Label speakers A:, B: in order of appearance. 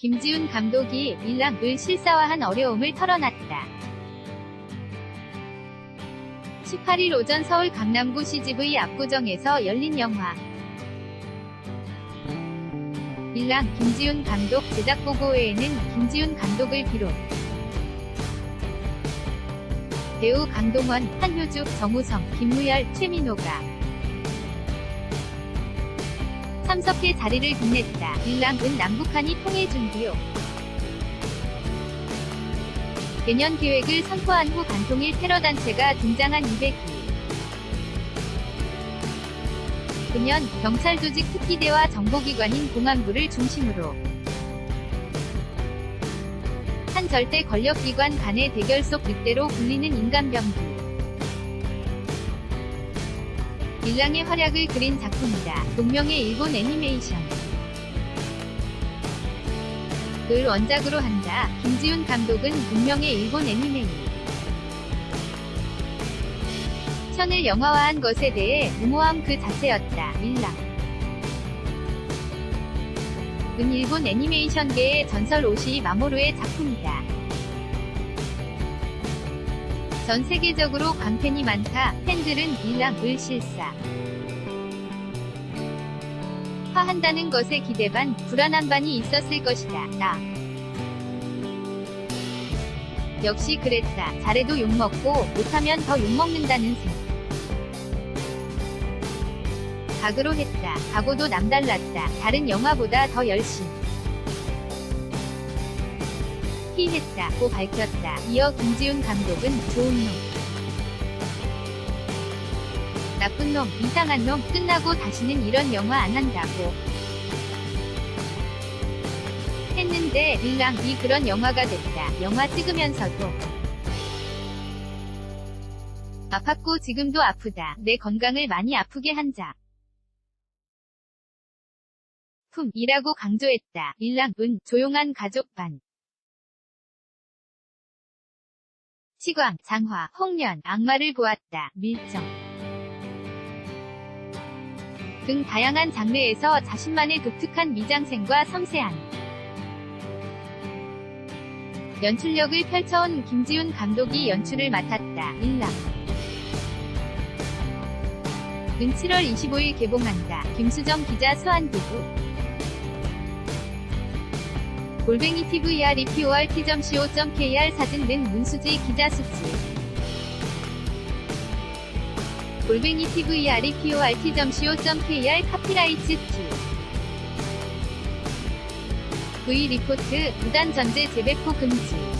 A: 김지훈 감독이 일랑을 실사화한 어려움을 털어놨다. 18일 오전 서울 강남구 CGV 압구정에서 열린 영화 일랑 김지훈 감독 제작 보고회에는 김지훈 감독을 비롯 배우 강동원, 한효주, 정우성, 김무열, 최민호가 참석해 자리를 빛냈다. 일랑은 남북한이 통일 준비요. 개년 계획을 선포한 후 반통일 테러 단체가 등장한 200일. 금년 경찰 조직 특기대와 정보기관인 공안부를 중심으로 한 절대 권력기관 간의 대결 속 늑대로 불리는 인간병기. 일랑의 활약을 그린 작품이다. 동명의 일본 애니메이션. 을 원작으로 한다. 김지훈 감독은 동명의 일본 애니메이. 션을 영화화한 것에 대해 무모함 그 자체였다. 일랑. 은 일본 애니메이션계의 전설 오시 마모루의 작품이다. 전 세계적으로 광팬이 많다. 팬들은 일랑을 실사. 화한다는 것에 기대 반, 불안한 반이 있었을 것이다. 나. 역시 그랬다. 잘해도 욕먹고, 못하면 더 욕먹는다는 셈. 각으로 했다. 각오도 남달랐다. 다른 영화보다 더 열심. 피했다.고 밝혔다. 이어 김지훈 감독은 좋은 놈. 나쁜 놈, 이상한 놈, 끝나고 다시는 이런 영화 안 한다고. 했는데, 일랑이 그런 영화가 됐다. 영화 찍으면서도. 아팠고 지금도 아프다. 내 건강을 많이 아프게 한 자. 품이라고 강조했다. 일랑은 조용한 가족 반. 치광, 장화, 홍련, 악마를 보았다. 밀정. 등 다양한 장르에서 자신만의 독특한 미장센과 섬세한 연출력을 펼쳐온 김지훈 감독이 연출을 맡았다. 일랑. 은 7월 25일 개봉한다. 김수정 기자 수한기부. 골뱅이 tvr epor t.co.kr 사진 등 문수지 기자 수지. 골뱅이 tvr epor t.co.kr 카피라이트 2. V 리포트 무단 전제 재배포 금지.